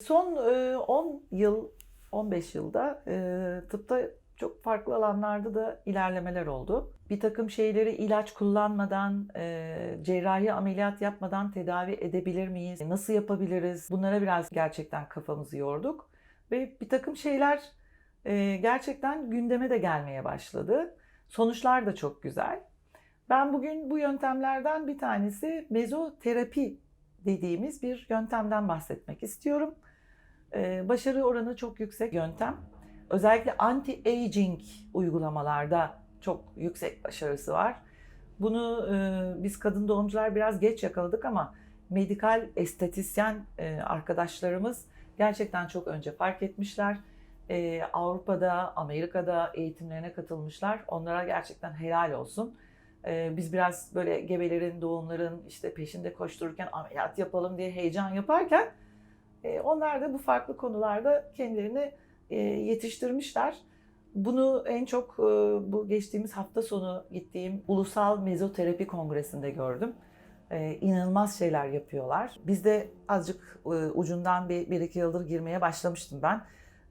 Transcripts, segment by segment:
Son e, 10 yıl, 15 yılda e, tıpta çok farklı alanlarda da ilerlemeler oldu. Bir takım şeyleri ilaç kullanmadan, e, cerrahi ameliyat yapmadan tedavi edebilir miyiz? Nasıl yapabiliriz? Bunlara biraz gerçekten kafamızı yorduk. Ve bir takım şeyler e, gerçekten gündeme de gelmeye başladı. Sonuçlar da çok güzel. Ben bugün bu yöntemlerden bir tanesi mezoterapi dediğimiz bir yöntemden bahsetmek istiyorum. Ee, başarı oranı çok yüksek yöntem. Özellikle anti-aging uygulamalarda çok yüksek başarısı var. Bunu e, biz kadın doğumcular biraz geç yakaladık ama medikal estetisyen e, arkadaşlarımız gerçekten çok önce fark etmişler. E, Avrupa'da, Amerika'da eğitimlerine katılmışlar. Onlara gerçekten helal olsun. Biz biraz böyle gebelerin, doğumların işte peşinde koştururken ameliyat yapalım diye heyecan yaparken onlar da bu farklı konularda kendilerini e, yetiştirmişler. Bunu en çok e, bu geçtiğimiz hafta sonu gittiğim Ulusal Mezoterapi Kongresi'nde gördüm. E, inanılmaz şeyler yapıyorlar. Biz de azıcık e, ucundan bir, bir iki yıldır girmeye başlamıştım ben.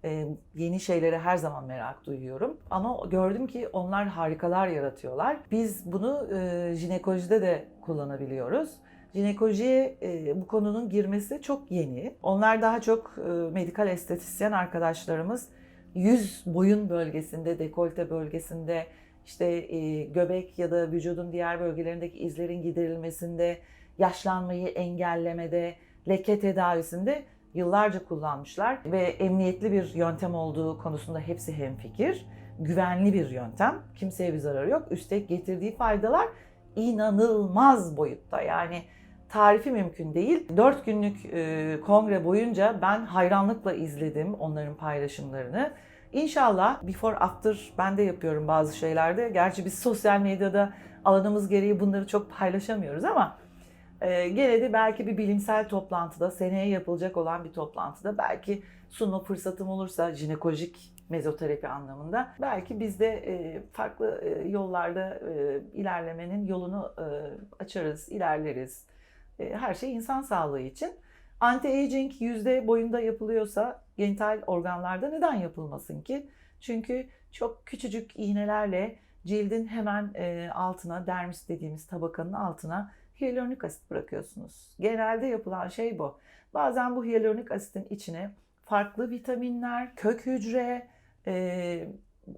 E, yeni şeylere her zaman merak duyuyorum. Ama gördüm ki onlar harikalar yaratıyorlar. Biz bunu e, jinekolojide de kullanabiliyoruz. Jinekolojiye e, bu konunun girmesi çok yeni. Onlar daha çok e, medikal estetisyen arkadaşlarımız yüz boyun bölgesinde, dekolte bölgesinde, işte e, göbek ya da vücudun diğer bölgelerindeki izlerin giderilmesinde, yaşlanmayı engellemede, leke tedavisinde yıllarca kullanmışlar ve emniyetli bir yöntem olduğu konusunda hepsi hemfikir. Güvenli bir yöntem. Kimseye bir zararı yok. Üstelik getirdiği faydalar inanılmaz boyutta. Yani tarifi mümkün değil. 4 günlük e, kongre boyunca ben hayranlıkla izledim onların paylaşımlarını. İnşallah before after ben de yapıyorum bazı şeylerde. Gerçi biz sosyal medyada alanımız gereği bunları çok paylaşamıyoruz ama e, gene de belki bir bilimsel toplantıda, seneye yapılacak olan bir toplantıda belki sunma fırsatım olursa jinekolojik mezoterapi anlamında belki biz de e, farklı e, yollarda e, ilerlemenin yolunu e, açarız, ilerleriz. E, her şey insan sağlığı için. Anti-aging yüzde boyunda yapılıyorsa genital organlarda neden yapılmasın ki? Çünkü çok küçücük iğnelerle cildin hemen e, altına, dermis dediğimiz tabakanın altına hyaluronik asit bırakıyorsunuz. Genelde yapılan şey bu. Bazen bu hyaluronik asitin içine farklı vitaminler, kök hücre, e,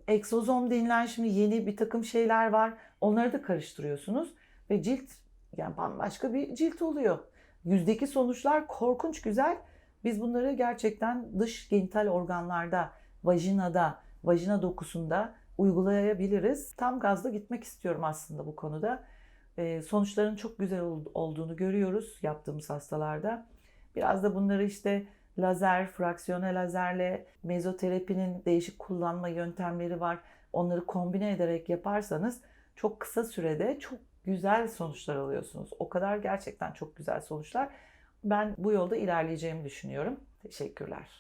egzozom denilen şimdi yeni bir takım şeyler var. Onları da karıştırıyorsunuz ve cilt yani bambaşka bir cilt oluyor. Yüzdeki sonuçlar korkunç güzel. Biz bunları gerçekten dış genital organlarda, vajinada, vajina dokusunda uygulayabiliriz. Tam gazda gitmek istiyorum aslında bu konuda. Ee, sonuçların çok güzel olduğunu görüyoruz yaptığımız hastalarda. Biraz da bunları işte lazer, fraksiyonel lazerle mezoterapinin değişik kullanma yöntemleri var. Onları kombine ederek yaparsanız çok kısa sürede çok güzel sonuçlar alıyorsunuz. O kadar gerçekten çok güzel sonuçlar. Ben bu yolda ilerleyeceğimi düşünüyorum. Teşekkürler.